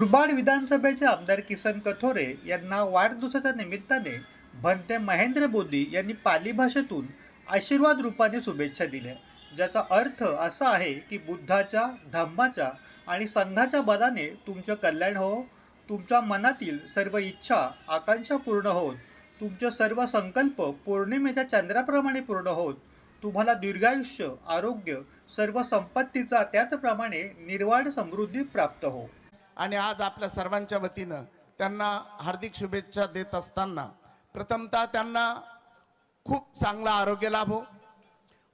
मुरबाड विधानसभेचे आमदार किसन कथोरे यांना वाढदिवसाच्या निमित्ताने भंते महेंद्र बोधी यांनी पाली भाषेतून आशीर्वाद रूपाने शुभेच्छा दिल्या. ज्याचा अर्थ असा आहे की बुद्धाच्या धम्माच्या आणि संघाच्या बलाने तुमचं कल्याण हो तुमच्या मनातील सर्व इच्छा आकांक्षा पूर्ण होत तुमचे सर्व संकल्प पौर्णिमेच्या चंद्राप्रमाणे पूर्ण होत तुम्हाला दीर्घायुष्य आरोग्य सर्व संपत्तीचा त्याचप्रमाणे निर्वाढ समृद्धी प्राप्त हो. आणि आज आपल्या सर्वांच्या वतीनं त्यांना हार्दिक शुभेच्छा देत असताना प्रथमतः त्यांना खूप चांगला आरोग्य लाभो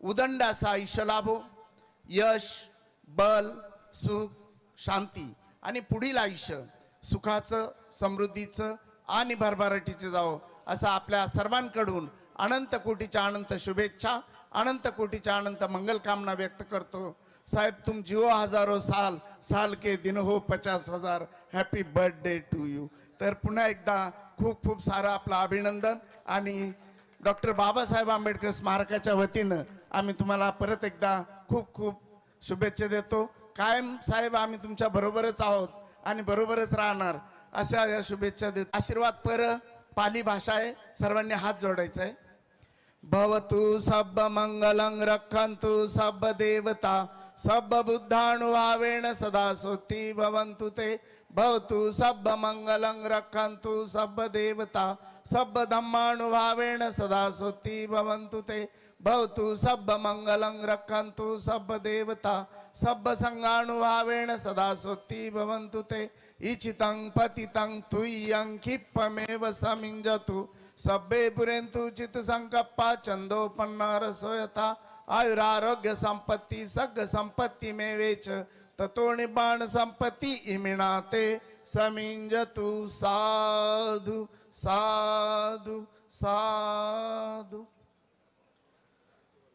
उदंड असं आयुष्य लाभो यश बल सुख शांती आणि पुढील आयुष्य सुखाचं समृद्धीचं आणि भरभराटीचं जावं असं आपल्या सर्वांकडून अनंत कोटीच्या अनंत शुभेच्छा अनंत कोटीच्या अनंत मंगलकामना व्यक्त करतो. साहेब तुम जिओ हजारो साल साल के दिन हो पचास हजार हॅपी बर्थडे टू यू तर पुन्हा एकदा खूप खूप सारं आपलं अभिनंदन. आणि डॉक्टर बाबासाहेब आंबेडकर स्मारकाच्या वतीनं आम्ही तुम्हाला परत एकदा खूप खूप शुभेच्छा देतो. कायम साहेब आम्ही तुमच्या बरोबरच आहोत आणि बरोबरच राहणार अशा या शुभेच्छा देतो. आशीर्वाद पर पाली भाषा आहे सर्वांनी हात जोडायचा आहे. भवतु सब मंगलं रखंतु सब देवता सब सदा सोती भवन्तु ते। भवतु सबमङ्गलं रक्षन्तु सबदेवता सब सदा सोती भवन्तु ते। भवतु सब मंगलं रक्षन्तु सब देवता सब सदा सोती भवन्तु ते। इच्छितं पतितं तुय्यं क्षिप्पमेव समिञ्जतु। सब्बे पुरेन्तु चित्तसङ्कप्पा संकप्पा यथा आयुरारोग्यसम्पत्ति आयुरारोग्य संपत्ती ततो निबाणसम्पत्ति इमिणाते समिञ्जतु साधु साधु साधु।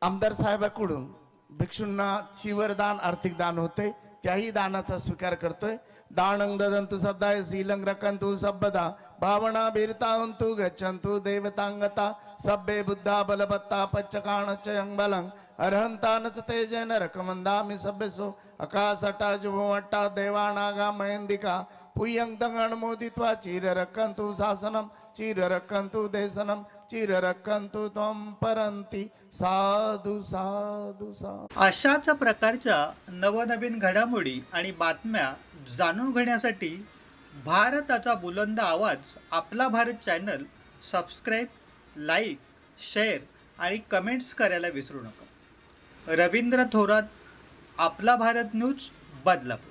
आमदार साहेबाकडून भिक्षूंना चिवरदान आर्थिक दान होते त्याही दानाचा स्वीकार करतोय. दानंग दंतु सदाय शीलं रकंतु सबदा भावना बीरतावंतु गच्छन्तु देवतांगता सभ्ये बुद्धा बलबत्ता पच्चकाण च बलं। अर्हंतानच तेजेन रकमंदामि सभ्यसो अकासटा जुभवट्टा देवानागा मयंदिका पुयं तंगण मोदित्वा चिर रक्कन्तु शासनं चिर रक्कन्तु देशनं चिर रक्कन्तु त्वं परन्ति। साधु साधु साधु। अशाच प्रकारच्या नवनवीन घडामोडी आणि बातम्या जाणून घेण्यासाठी भारताचा बुलंद आवाज आपला Bharat channel subscribe like share आणि कमेंट्स करायला विसरू नका. रवींद्र थोरात आपला भारत न्यूज बदलापूर.